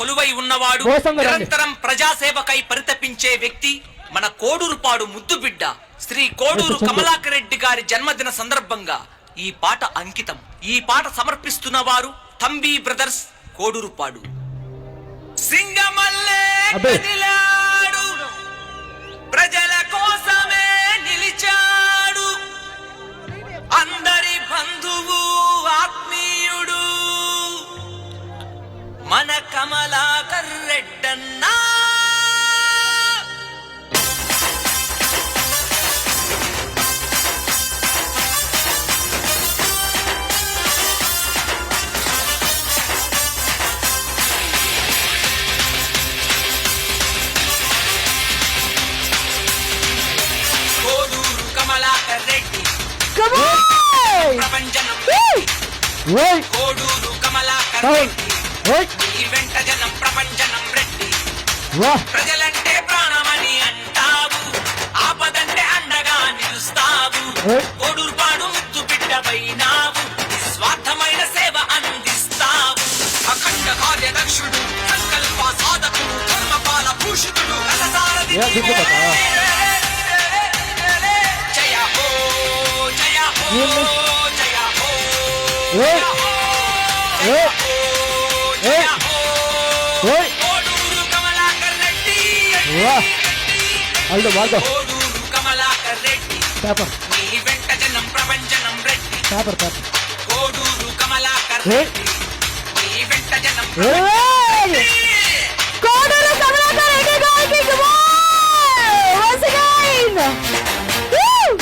కొలువై ఉన్నవాడు. నిరంతరం ప్రజాసేవకై పరితపించే వ్యక్తి మన కోడూరుపాడు ముద్దు బిడ్డ శ్రీ కోడూరు. కమలాకర్ రెడ్డి గారి జన్మదిన సందర్భంగా ఈ పాట అంకితం ఈ పాట సమర్పిస్తున్న వారు తంబి బ్రదర్స్ కోడూరుపాడు సింగమల్లే మన కమలాకర్ రెడ్డన్నా. కోడూరు రెడ్డి. ప్రపంచనం ప్రజలంటే ప్రాణమని అంటావు. ఆపదంటే అండగా నిలుస్తావు. కోడూరుపాడు ముత్తు బిడ్డపైనావు నిస్వార్థమైన సేవ అందిస్తావు. అఖండ కార్యదక్షుడు సంకల్ప సాధకుడు ధర్మపాల భూషితుడు? జయ హో జయ హో? జయ. హో. అల్లు వాడో కోడూరు కమలాకర్ రెడ్డి పేపర్ నీ వెంట జనం ప్రపంచనం రెడ్డి. పేపర్ పేపర్ కోడూరు కమలాకర్ ఏయ్. రెడ్డి నీ వెంట జనం ఏయ్ రెడ్డి. కోడూరు కమలాకర్ రెడ్డి గారికి గుడ్ వన్స్ అగైన్ ఏయ్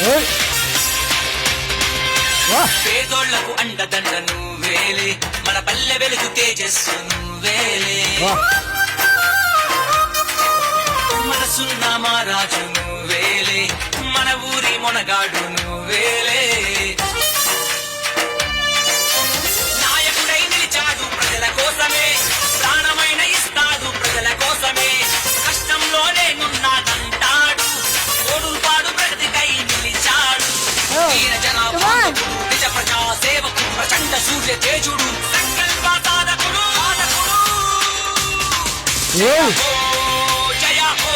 వా పేదోళ్ళకు అండదండ నువ్వేలే మన పల్లె వెలుగు తేజస్సు నువ్వేలే. మనసున్న మా రాజు నువ్వేలే. మన ఊరి మొనగాడు నువ్వేలే. ప్రజా సేవకుడు ప్రచండ సూర్య తేజుడు సంకల్ప సాధకుడు జయ హో జయ హో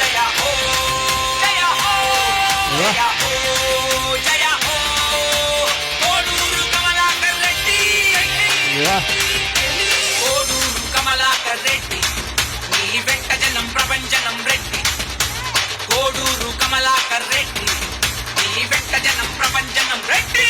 జయ హో జయ హో జయ హో కోడూరు కమలాకర్ రెడ్డి కోడూరు కమలాకర్ రెడ్డి నీ వెంట జనం ప్రపంచనం రెడ్డి. కోడూరు కమలాకర్ రెడ్డి నీ వెంట జనం ప్రపంచనం రెడ్డి.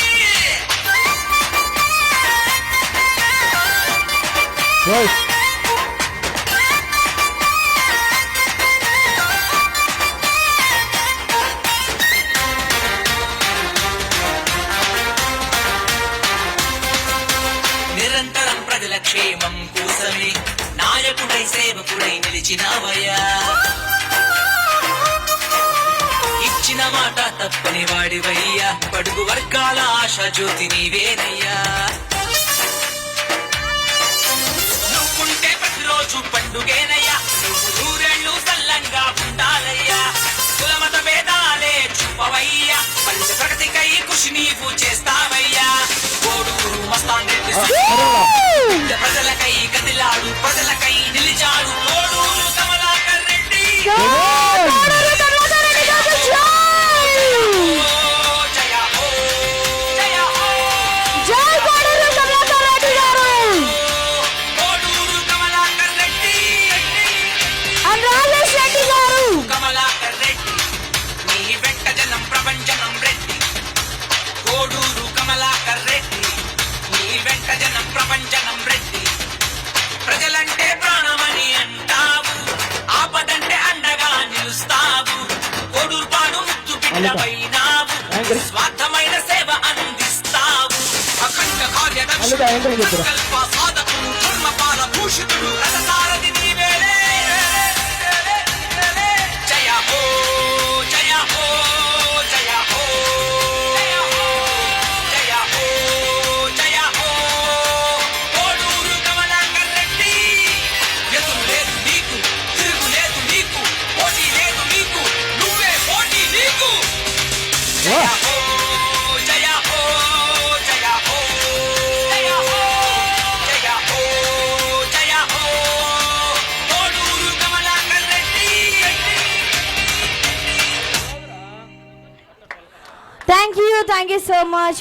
నిరంతరం ప్రజల క్షేమం కోసమే నాయకుడై సేవకుడై నిలిచినావయ్యా. ఇచ్చిన మాట తప్పని వాడివయ్యా. పడుగు వర్గాల ఆశ జ్యోతి నీవేనయ్యా. పండుగేనయ్యా నువ్వు నూరేళ్ళు సల్లంగా ఉండాలయ్యా కులమత భేదాలే చూపవయ్యా. మంచి ప్రగతికై కృషి నీవు చేస్తావయ్యా. పాడు ముద్దు. స్వార్థమైన సేవ అందిస్తావు. అఖండ కార్యదక్షుడు thank you thank you so much